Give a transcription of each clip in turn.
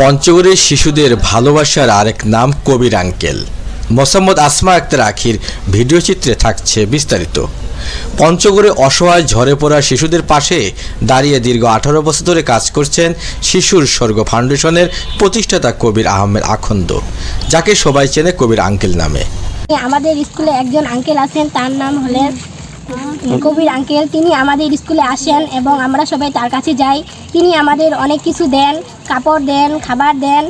পঞ্চগড়ের শিশুদের ভালোবাসার আরেক নাম কবির আঙ্কেল। মোসাম্মদ আসমা আক্তার আখির ভিডিও চিত্রে থাকছে বিস্তারিত। পঞ্চগড়ে অসহায় ঝরে পড়া শিশুদের পাশে দাঁড়িয়ে দীর্ঘ আঠারো বছর ধরে কাজ করছেন শিশুর স্বর্গ ফাউন্ডেশনের প্রতিষ্ঠাতা কবির আহমেদ আখন্দ, যাকে সবাই চেনে কবির আঙ্কেল নামে। আমাদের স্কুলে একজন আঙ্কেল আছেন, তার নাম হলেন কবির আঙ্কেল তিনি আমাদের স্কুলে আসেন এবং আমরা সবাই তার কাছে যাই। তিনি আমাদের অনেক কিছু দেন, কাপড় দেন, খাবার দেন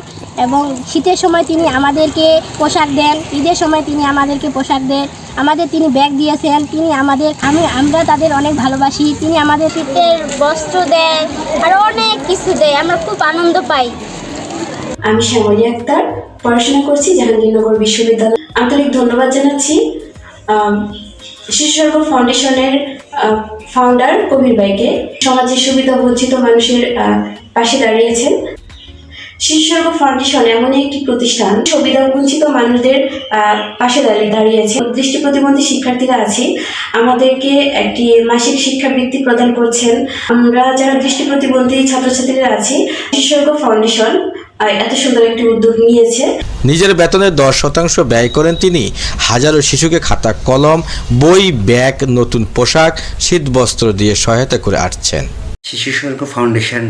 এবং শীতের সময় তিনি আমাদেরকে পোশাক দেন, ঈদের সময় তিনি আমাদেরকে পোশাক দেন। আমাদের তিনি ব্যাগ দিয়েছেন, তিনি আমাদের, আমি, আমরা তাদের অনেক ভালোবাসি। তিনি আমাদের শীতের বস্ত্র দেন, আর অনেক কিছু দেয়, আমরা খুব আনন্দ পাই। আমি শ্যামলী আক্তার, পড়াশোনা করছি জাহাঙ্গীরনগর বিশ্ববিদ্যালয়। আন্তরিক ধন্যবাদ জানাচ্ছি। আম, শিশু স্বর্গ ফাউন্ডেশনের ফাউন্ডার কবির ভাইকে সমাজের সুবিধা বঞ্চিত মানুষের পাশে দাঁড়িয়েছেন। শিশু স্বর্গ ফাউন্ডেশন এমন একটি প্রতিষ্ঠান সুবিধা বঞ্চিত মানুষদের পাশে দাঁড়িয়ে দাঁড়িয়েছে। দৃষ্টি প্রতিবন্ধী শিক্ষার্থীরা আছি। আমাদেরকে একটি মাসিক শিক্ষাবৃত্তি প্রদান করছেন। আমরা যারা দৃষ্টি প্রতিবন্ধী ছাত্রছাত্রীরা আছি শিশু স্বর্গ ফাউন্ডেশন এত সুন্দর একটি উদ্যোগ নিয়েছে। নিজের বেতনের দশ শতাংশ ব্যয় করেন তিনি। হাজারো শিশুকে খাতা কলম বই ব্যাগ নতুন পোশাক শীতবস্ত্র দিয়ে সহায়তা করে আসছেন শিশু স্বর্গ ফাউন্ডেশন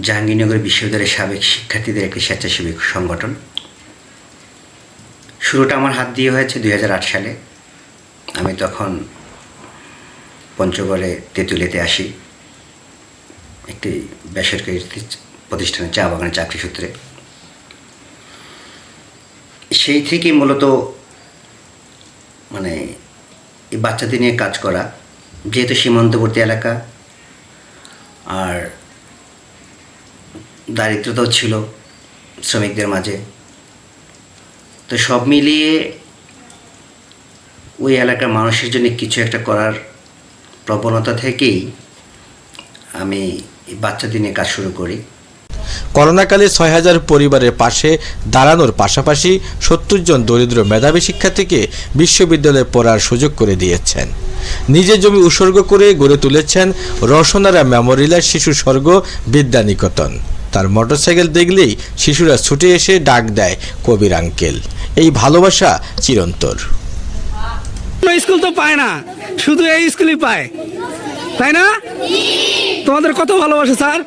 জাহাঙ্গীরনগর বিশ্ববিদ্যালয়ের সাবেক শিক্ষার্থীদের একটি স্বেচ্ছাসেবী সংগঠন। শুরুটা আমার হাত দিয়ে হয়েছে দুই হাজার আট সালে। আমি তখন পঞ্চগড়ে তেঁতুলিতে আসি। একটি বেসরকারি প্রতিষ্ঠানে চা বাগানে চাকরি সূত্রে। সেই থেকেই মূলত মানে এই বাচ্চাদের নিয়ে কাজ করা, যেহেতু সীমান্তবর্তী এলাকা, আর দারিদ্রতাও ছিল শ্রমিকদের মাঝে। তো সব মিলিয়ে ওই এলাকার মানুষের জন্য কিছু একটা করার প্রবণতা থেকেই আমি বাচ্চাদের নিয়ে কাজ শুরু করি। করোনাকালে ছয় হাজার পরিবারের পাশে দাঁড়ানোর পাশাপাশি সত্তর জন দরিদ্র মেধাবী শিক্ষার্থীকে বিশ্ববিদ্যালয়ে পড়ার সুযোগ করে দিয়েছেন। নিজের জমি উৎসর্গ করে গড়ে তুলেছেন রসনারা মেমোরিয়াল শিশু স্বর্গ বিদ্যা নিকেতন। তার মোটরসাইকেল দেখলেই শিশুরা ছুটে এসে ডাক দেয়, কবির আঙ্কেল, এই ভালোবাসা চিরন্তর স্কুল তো পায় না, শুধু এই স্কুলই পায়। তাই না? তোমাদের কত ভালোবাসে, স্যার?